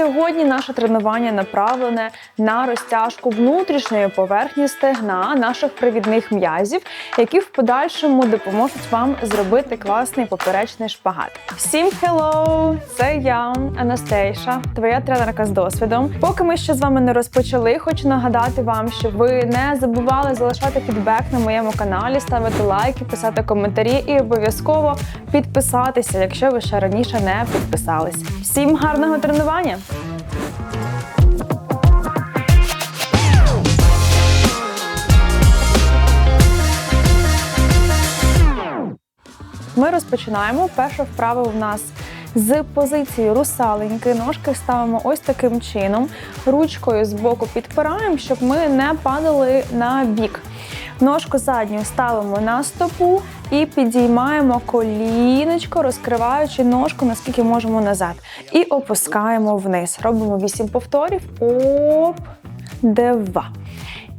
сьогодні наше тренування направлене на розтяжку внутрішньої поверхні стегна наших привідних м'язів, які в подальшому допоможуть вам зробити класний поперечний шпагат. Всім hello! Це я, Анастейша, твоя тренерка з досвідом. Поки ми ще з вами не розпочали, хочу нагадати вам, щоб ви не забували залишати фідбек на моєму каналі, ставити лайки, писати коментарі і обов'язково підписатися, якщо ви ще раніше не підписались. Всім гарного тренування! Ми розпочинаємо. Перша вправа в нас з позиції русаленьки. Ножки ставимо ось таким чином. Ручкою з боку підпираємо, щоб ми не падали на бік. Ножку задню ставимо на стопу і підіймаємо коліночко, розкриваючи ножку, наскільки можемо назад. І опускаємо вниз. Робимо 8 повторів. Оп, два.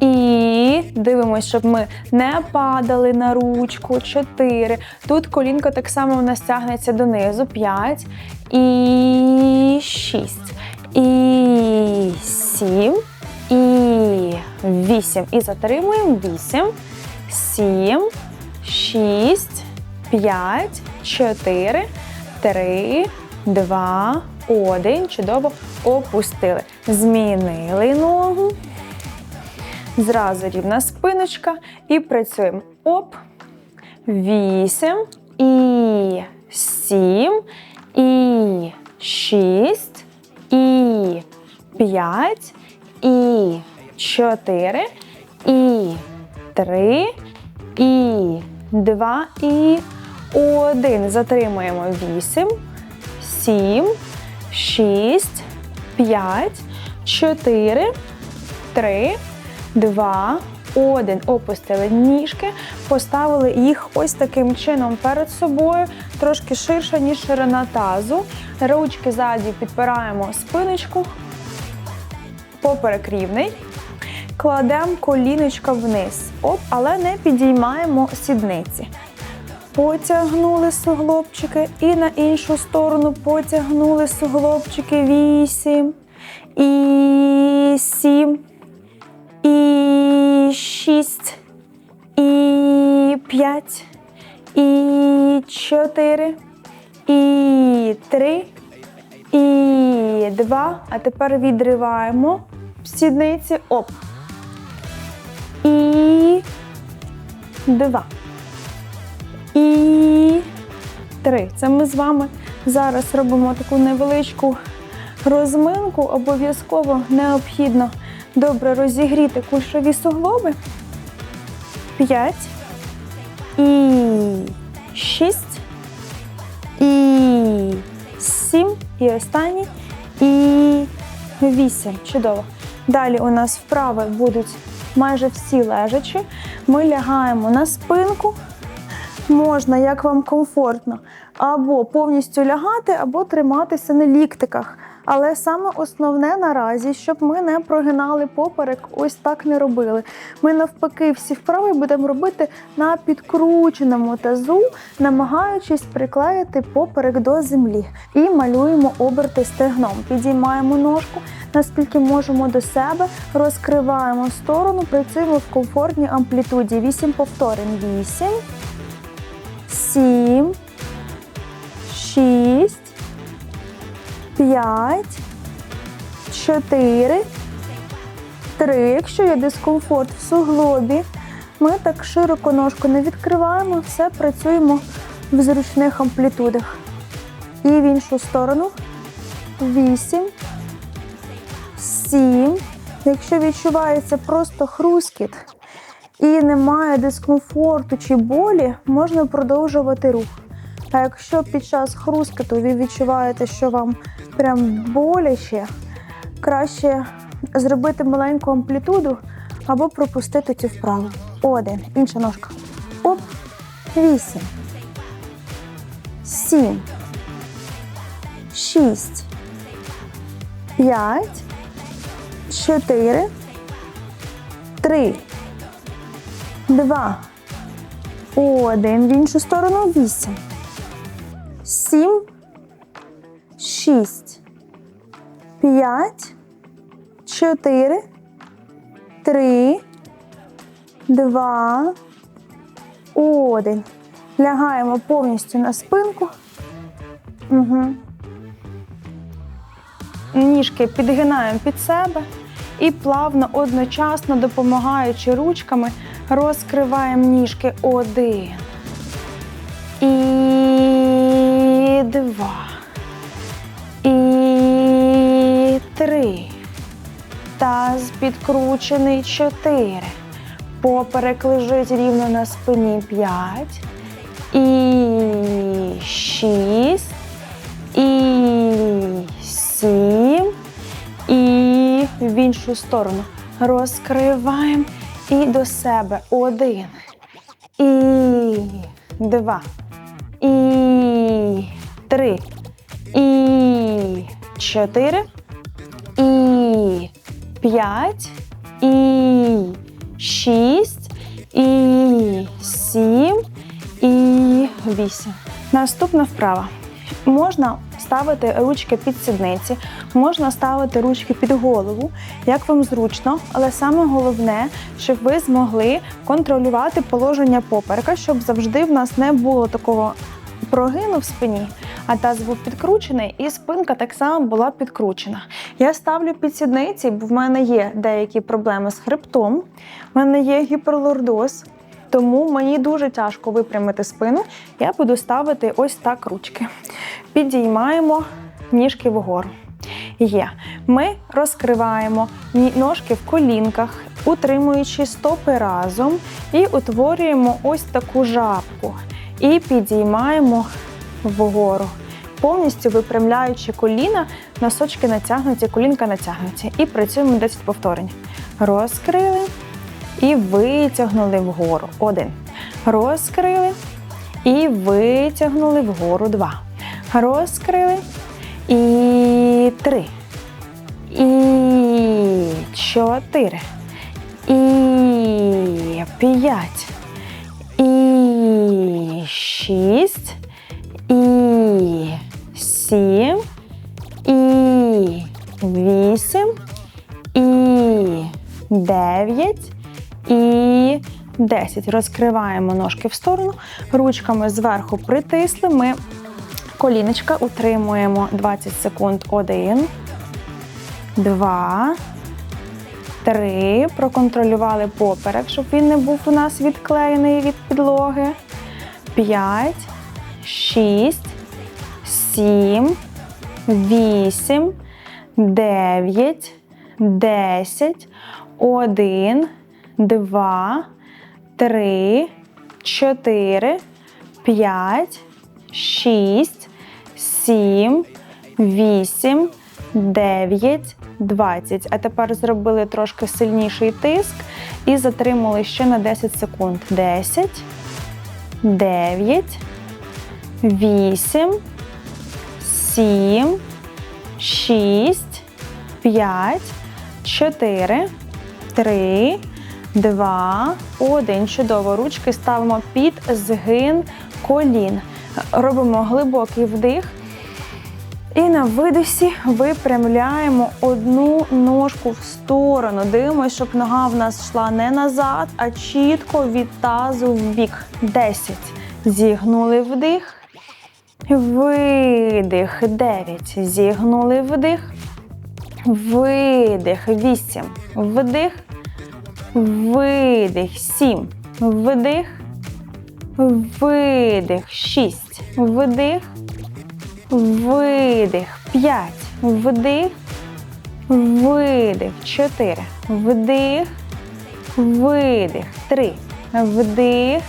І дивимося, щоб ми не падали на ручку. 4. Тут колінко так само у нас тягнеться донизу. 5. І 6. І 7. І 8. І затримуємо. 8. 7. 6. 5. 4. 3. 2. 1. Чудово. Опустили. Змінили ногу. Зразу рівна спиночка і працюємо. Оп. Вісім. І сім. І шість. І п'ять. І чотири. І три. І два. І один. Затримуємо. Вісім. Сім. Шість. П'ять. Чотири. Три. Два, один. Опустили ніжки, поставили їх ось таким чином перед собою, трошки ширше, ніж ширина тазу. Ручки ззаді підпираємо спиночку, поперек рівний. Кладемо коліночка вниз. Оп, але не підіймаємо сідниці. Потягнули суглобчики і на іншу сторону потягнули суглобчики. Вісім. І сім і шість, і п'ять, і чотири, і три, і два. А тепер відриваємо сідниці. Оп. І два. І три. Це ми з вами зараз робимо таку невеличку розминку. Обов'язково необхідно добре розігріти кульшові суглоби. П'ять. І шість. І сім. І останній. І вісім. Чудово. Далі у нас вправи будуть майже всі лежачі. Ми лягаємо на спинку. Можна, як вам комфортно, або повністю лягати, або триматися на ліктиках. Але саме основне наразі, щоб ми не прогинали поперек, ось так не робили. Ми навпаки всі вправи будемо робити на підкрученому тазу, намагаючись приклеїти поперек до землі. І малюємо оберти стегном. Підіймаємо ножку, наскільки можемо до себе, розкриваємо сторону, працюємо в комфортній амплітуді. Вісім повторень. Вісім, сім, шість. П'ять, чотири, три. Якщо є дискомфорт в суглобі, ми так широко ножку не відкриваємо, все працюємо в зручних амплітудах. І в іншу сторону. Вісім, сім. Якщо відчувається просто хрускіт і немає дискомфорту чи болі, можна продовжувати рух. А якщо під час хрускету ви відчуваєте, що вам прям боляче, краще зробити маленьку амплітуду або пропустити цю вправу. Один. Інша ножка. Оп. Вісім. Сім. Шість. П'ять. Чотири. Три. Два. Один. В іншу сторону. Вісім сім, шість, п'ять, чотири, три, два, один. Лягаємо повністю на спинку. Угу. Ніжки підгинаємо під себе і плавно, одночасно допомагаючи ручками, розкриваємо ніжки один. Два. І три. Таз підкручений чотири. Поперек лежить рівно на спині п'ять. І шість. І сім. І в іншу сторону. Розкриваємо і до себе. Один. І два. І три. І чотири. І п'ять. І шість. І сім. І вісім. Наступна вправа. Можна ставити ручки під сідниці, можна ставити ручки під голову, як вам зручно, але саме головне, щоб ви змогли контролювати положення поперека, щоб завжди в нас не було такого прогину в спині, а таз був підкручений, і спинка так само була підкручена. Я ставлю під сідниці, бо в мене є деякі проблеми з хребтом, в мене є гіперлордоз. Тому мені дуже тяжко випрямити спину. Я буду ставити ось так ручки. Підіймаємо ніжки вгору. Є. Ми розкриваємо ножки в колінках, утримуючи стопи разом, і утворюємо ось таку жабку. І підіймаємо вгору. Повністю випрямляючи коліна, носочки натягнуті, колінка натягнуті. І працюємо 10 повторень. Розкрили і витягнули вгору. Один. Розкрили і витягнули вгору. Два. Розкрили і три. І чотири. І п'ять. Шість. І сім. І вісім. І дев'ять. І 10. Розкриваємо ножки в сторону, ручками зверху притисли. Ми коліночка утримуємо 20 секунд. 1, 2, 3. Проконтролювали поперек, щоб він не був у нас відклеєний від підлоги. 5, 6, 7, 8, 9, 10, 1, два, три, чотири, п'ять, шість, сім, вісім, дев'ять, двадцять. А тепер зробили трошки сильніший тиск і затримали ще на 10 секунд. Десять, дев'ять, вісім, сім, шість, п'ять, чотири. Три, два, один. Чудово. Ручки ставимо під згин колін. Робимо глибокий вдих. І на видисі випрямляємо одну ножку в сторону. Дивимося, щоб нога в нас йшла не назад, а чітко від тазу в бік. 10. Зігнули вдих. Видих. 9. Зігнули вдих. Видих. 8. Вдих. Видих. 7. Вдих. Видих. 6. Вдих. Видих. 5. Вдих. Видих. 4. Вдих. Видих. 3. Вдих.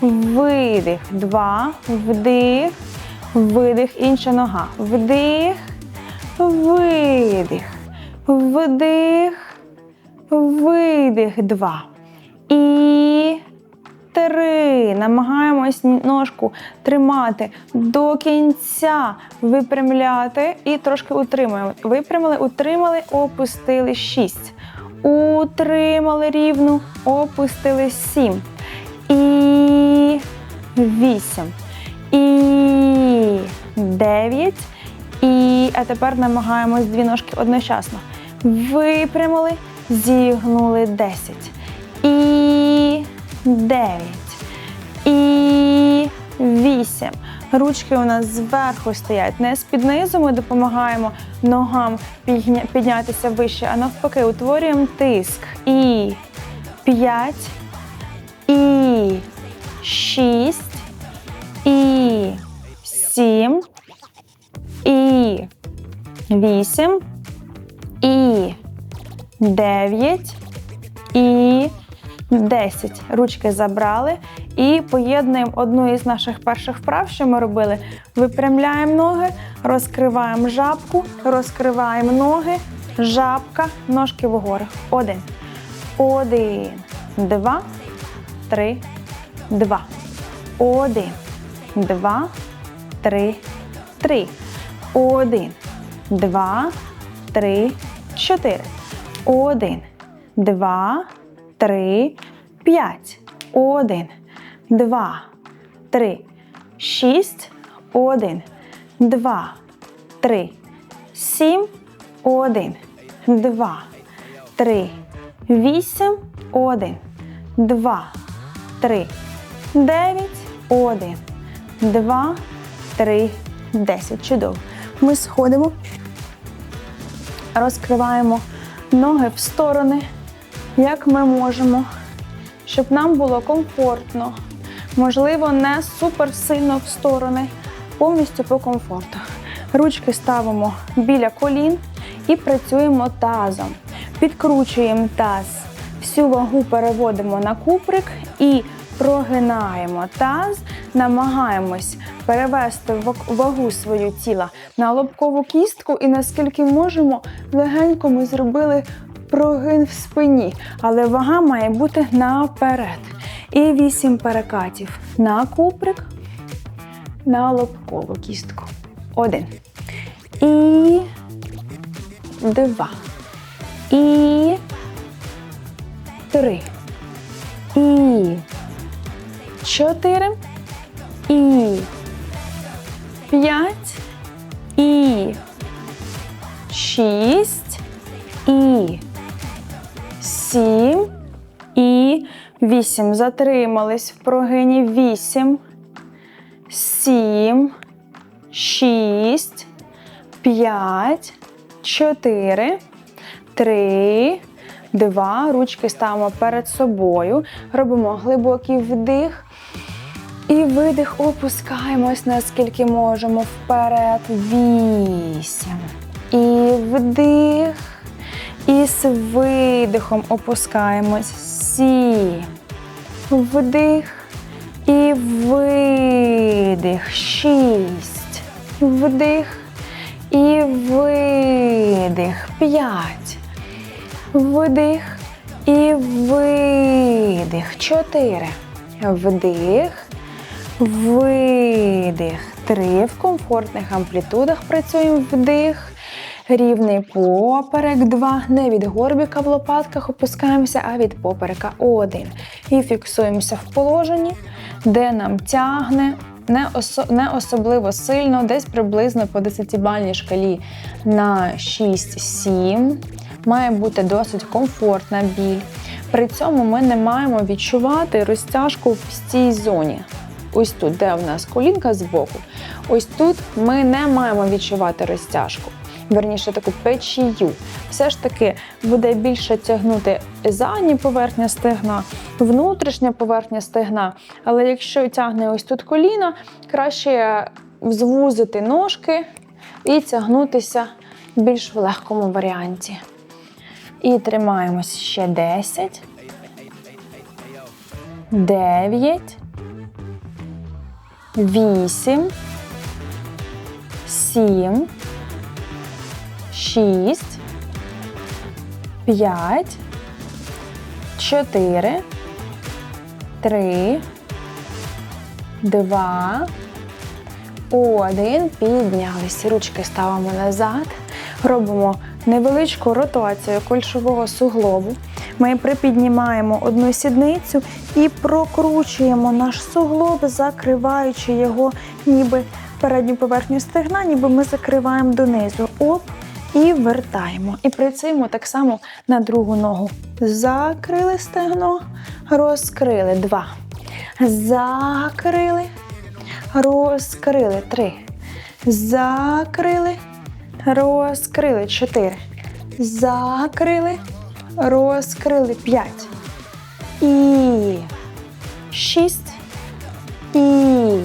Видих. 2. Вдих. Видих. Інша нога. Вдих. Видих. Вдих. Видих. Два. І три. Намагаємось ножку тримати до кінця, випрямляти і трошки утримуємо. Випрямили, утримали, опустили. Шість. Утримали рівно, опустили. Сім. І вісім. І дев'ять. І а тепер намагаємось дві ножки одночасно. Випрямили, зігнули 10. І 9. І 8. Ручки у нас зверху стоять, не з-під низу. Ми допомагаємо ногам піднятися вище, а навпаки, утворюємо тиск. І 5, і 6, і 7, і 8, і 9, і 10. Ручки забрали і поєднуємо одну із наших перших вправ, що ми робили. Випрямляємо ноги, розкриваємо жабку, розкриваємо ноги, жабка, ножки вгору. Один. Один, два, три, два. Один, два, три, три. Один, два, три, чотири. Один, два, три, п'ять. Один, два, три, шість. Один, два, три, сім. Один, два, три, вісім. Один, два, три, дев'ять. Один, два, три, десять. Чудово. Ми сходимо, розкриваємо ноги в сторони, як ми можемо, щоб нам було комфортно. Можливо, не супер сильно в сторони, повністю по комфорту. Ручки ставимо біля колін і працюємо тазом. Підкручуємо таз, всю вагу переводимо на куприк і прогинаємо таз, намагаємось перевести вагу свою тіла на лобкову кістку, і наскільки можемо, легенько ми зробили прогин в спині, але вага має бути наперед. І вісім перекатів на куприк, на лобкову кістку. Один. І два. І три. І чотири. І п'ять. І шість. І сім. І вісім. Затримались в прогині. Вісім. Сім. Шість. П'ять. Чотири. Три. Два. Ручки ставимо перед собою. Робимо глибокий вдих. І видих опускаємось, наскільки можемо вперед. Вісім. І вдих. І з видихом опускаємось. Сім. Вдих. І видих. Шість. Вдих. І видих. П'ять. Вдих. І видих. Чотири. Вдих. Видих. Три. В комфортних амплітудах працюємо вдих. Рівний поперек. Два. Не від горбіка в лопатках опускаємося, а від поперека. Один. І фіксуємося в положенні, де нам тягне. Не, осо- не особливо сильно, десь приблизно по 10-бальній шкалі на 6-7. Має бути досить комфортна біль. При цьому ми не маємо відчувати розтяжку в цій зоні. Ось тут, де в нас колінка збоку, ось тут ми не маємо відчувати розтяжку. Верніше таку печію. Все ж таки буде більше тягнути задня поверхня стегна, внутрішня поверхня стегна. Але якщо тягне ось тут коліно, краще звузити ножки і тягнутися більш в легкому варіанті. І тримаємось ще 10, 9, 8, 7, 6, 5, 4, 3, 2, один. Піднялись. Ручки ставимо назад. Робимо невеличку ротацію кульшового суглобу. Ми припіднімаємо одну сідницю і прокручуємо наш суглоб, закриваючи його ніби передню поверхню стегна, ніби ми закриваємо донизу. Оп, і вертаємо. І працюємо так само на другу ногу. Закрили стегно, розкрили. Два. Закрили, розкрили. Три. Закрили, розкрили. Чотири. Закрили, розкрили. П'ять. І шість. І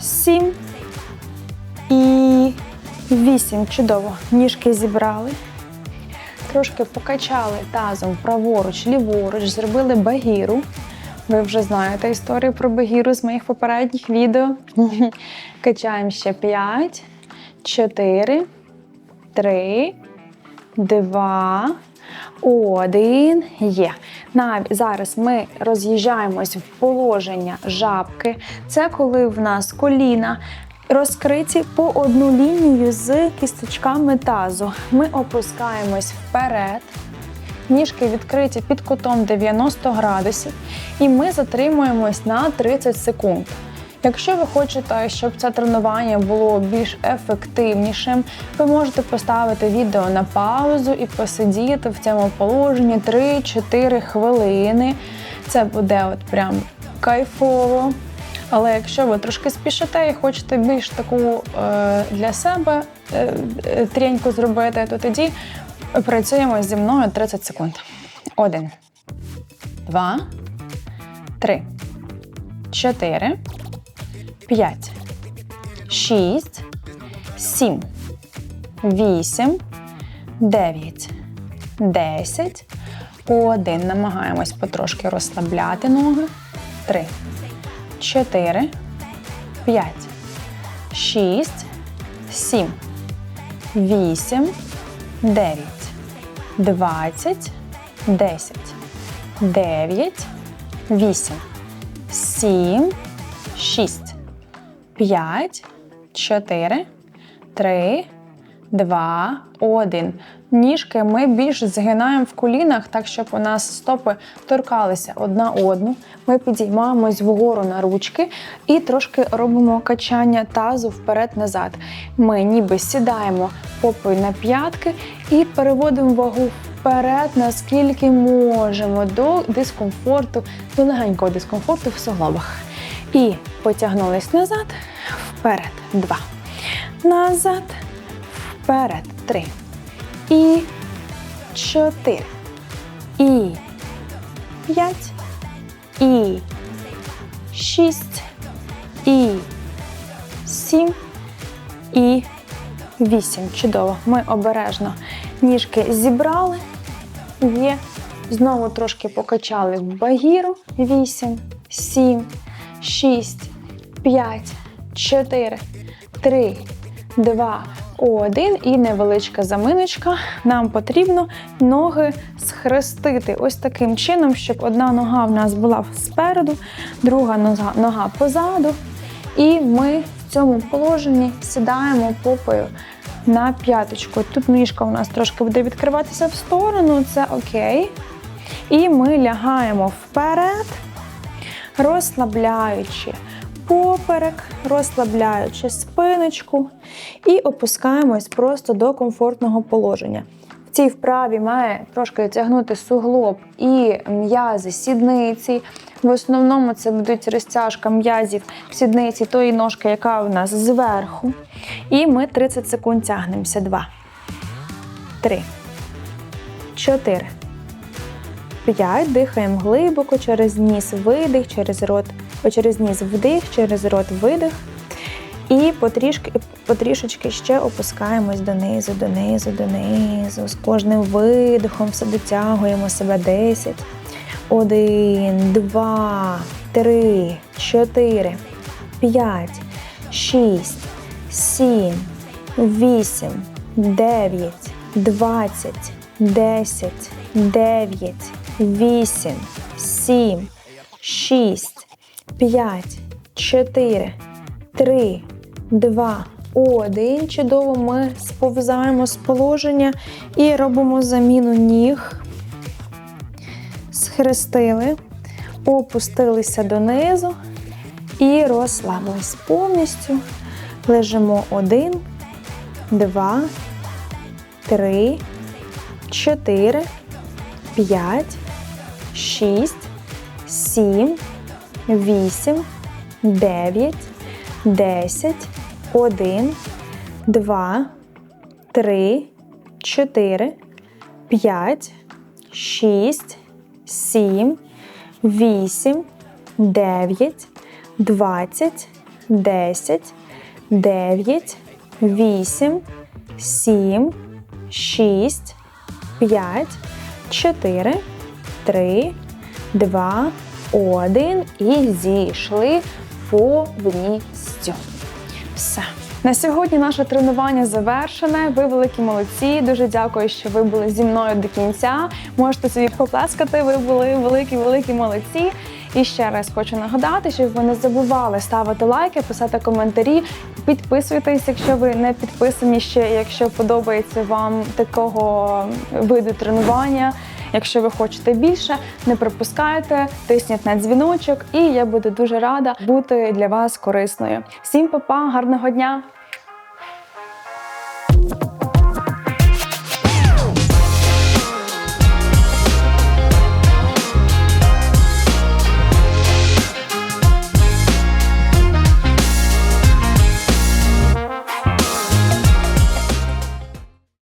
сім. І вісім. Чудово. Ніжки зібрали. Трошки покачали тазом праворуч, ліворуч, зробили багіру. Ви вже знаєте історію про багіру з моїх попередніх відео. Качаємо ще 5, 4, 3, 2, 1. Є. Зараз ми роз'їжджаємось в положення жабки. Це коли в нас коліна розкриті по одну лінію з кісточками тазу. Ми опускаємось вперед. Ніжки відкриті під кутом 90 градусів, і ми затримуємось на 30 секунд. Якщо ви хочете, щоб це тренування було більш ефективнішим, ви можете поставити відео на паузу і посидіти в цьому положенні 3-4 хвилини. Це буде от прям кайфово. Але якщо ви трошки спішите і хочете більш таку е, для себе е, е, треньку зробити, то тоді працюємо зі мною 30 секунд. Один, два, три, чотири, п'ять, шість, сім, вісім, дев'ять, десять. Один. Намагаємось потрошки розслабляти ноги. Три. 4, 5, 6, 7, 8, 9, 20, 10, 9, 8, 7, 6, 5, 4, 3, 2, 1. Ніжки ми більш згинаємо в колінах, так щоб у нас стопи торкалися одна одну. Ми підіймаємось вгору на ручки і трошки робимо качання тазу вперед-назад. Ми ніби сідаємо попою на п'ятки і переводимо вагу вперед, наскільки можемо, до дискомфорту, до легенького дискомфорту в суглобах. І потягнулись назад, вперед, два. Назад, вперед, три. І чотири. І п'ять. І шість. І сім. І вісім. Чудово. Ми обережно ніжки зібрали. Є. Знову трошки покачали в багіру. Вісім, сім, шість, п'ять, чотири, три, два. Один і невеличка заминочка. Нам потрібно ноги схрестити ось таким чином, щоб одна нога в нас була спереду, друга нога, нога позаду. І ми в цьому положенні сідаємо попою на п'яточку. Тут ніжка у нас трошки буде відкриватися в сторону, це окей. І ми лягаємо вперед, розслабляючи поперек, розслабляючи спиночку і опускаємось просто до комфортного положення. В цій вправі має трошки тягнути суглоб і м'язи сідниці. В основному це будуть розтяжка м'язів сідниці тої ножки, яка у нас зверху. І ми 30 секунд тягнемося. Два, три, чотири. П'ять. Дихаємо глибоко через ніс, видих, через рот через ніс вдих, через рот видих. І потрішки, потрішечки ще опускаємось донизу, донизу, донизу. З кожним видихом все дотягуємо себе 10. Один, два, три, чотири, п'ять, шість, сім, вісім, дев'ять, двадцять, десять, дев'ять, вісім, сім, шість. 5, 4, 3, 2, 1. Чудово, ми сповзаємо з положення і робимо заміну ніг. Схрестили, опустилися донизу і розслабились повністю. Лежимо один, два, три, чотири, п'ять, шість, сім, вісім, дев'ять, десять, один, два, три, чотири, п'ять, шість, сім, вісім, дев'ять, двадцять, десять, дев'ять, вісім, сім, шість, п'ять, чотири, три, два, один і зійшли повністю. Все. На сьогодні наше тренування завершене. Ви великі молодці. Дуже дякую, що ви були зі мною до кінця. Можете собі поплескати. Ви були великі, великі молодці. І ще раз хочу нагадати, щоб ви не забували ставити лайки, писати коментарі, підписуйтесь, якщо ви не підписані ще, якщо подобається вам такого виду тренування. Якщо ви хочете більше, не пропускайте, тисніть на дзвіночок, і я буду дуже рада бути для вас корисною. Всім па-па, гарного дня!